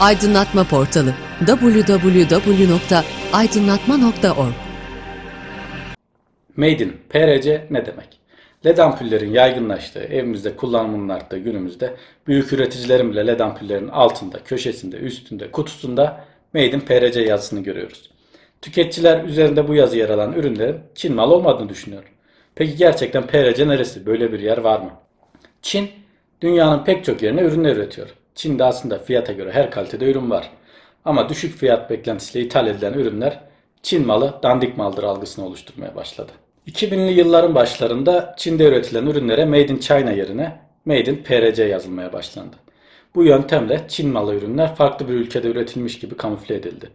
Aydınlatma Portalı www.aydınlatma.org Made in PRC ne demek? LED ampullerin yaygınlaştığı, evimizde kullanımının arttığı günümüzde büyük üreticilerin bile LED ampullerin altında, köşesinde, üstünde, kutusunda Made in PRC yazısını görüyoruz. Tüketiciler üzerinde bu yazı yer alan ürünlerin Çin mal olmadığını düşünüyor. Peki gerçekten PRC neresi? Böyle bir yer var mı? Çin dünyanın pek çok yerine ürünler üretiyor. Çin'de aslında fiyata göre her kalitede ürün var. Ama düşük fiyat beklentisiyle ithal edilen ürünler Çin malı dandik maldır algısını oluşturmaya başladı. 2000'li yılların başlarında Çin'de üretilen ürünlere Made in China yerine Made in PRC yazılmaya başlandı. Bu yöntemle Çin malı ürünler farklı bir ülkede üretilmiş gibi kamufle edildi.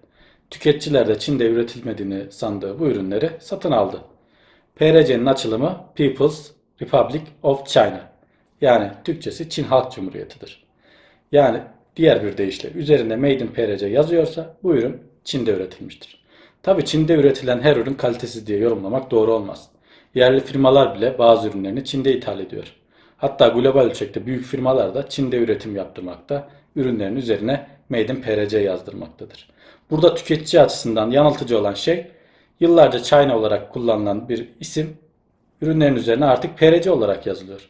Tüketiciler de Çin'de üretilmediğini sandığı bu ürünleri satın aldı. PRC'nin açılımı People's Republic of China. Yani Türkçesi Çin Halk Cumhuriyeti'dir. Yani diğer bir deyişle üzerinde Made in PRC yazıyorsa bu ürün Çin'de üretilmiştir. Tabi Çin'de üretilen her ürün kalitesiz diye yorumlamak doğru olmaz. Yerli firmalar bile bazı ürünlerini Çin'de ithal ediyor. Hatta global ölçekte büyük firmalar da Çin'de üretim yaptırmakta, ürünlerin üzerine Made in PRC yazdırmaktadır. Burada tüketici açısından yanıltıcı olan şey, yıllarca China olarak kullanılan bir isim, ürünlerin üzerine artık PRC olarak yazılıyor.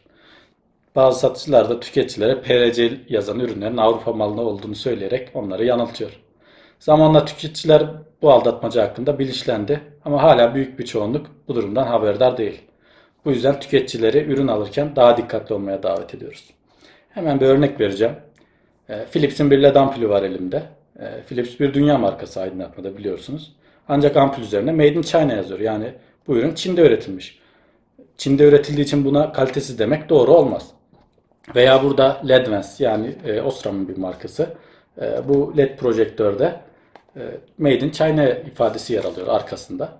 Bazı satıcılar da tüketicilere PRC yazan ürünlerin Avrupa malına olduğunu söyleyerek onları yanıltıyor. Zamanla tüketiciler bu aldatmaca hakkında bilinçlendi ama hala büyük bir çoğunluk bu durumdan haberdar değil. Bu yüzden tüketicileri ürün alırken daha dikkatli olmaya davet ediyoruz. Hemen bir örnek vereceğim. E, Philips'in bir LED ampulü var elimde. E, Philips bir dünya markası aydınlatmada biliyorsunuz. Ancak ampul üzerine Made in China yazıyor. Yani bu ürün Çin'de üretilmiş. Çin'de üretildiği için buna kalitesiz demek doğru olmaz. Veya burada Ledvance yani e, Osram'ın bir markası. E, bu LED projektörde e, Made in China ifadesi yer alıyor arkasında.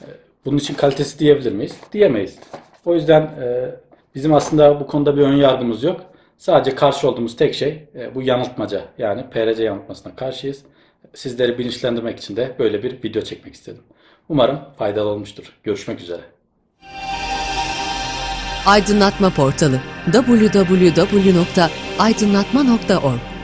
E, bunun için kalitesi diyebilir miyiz? Diyemeyiz. O yüzden e, bizim aslında bu konuda bir ön yargımız yok. Sadece karşı olduğumuz tek şey e, bu yanıltmaca yani PRC yanıltmasına karşıyız. Sizleri bilinçlendirmek için de böyle bir video çekmek istedim. Umarım faydalı olmuştur. Görüşmek üzere. Aydınlatma Portalı www.aydınlatma.org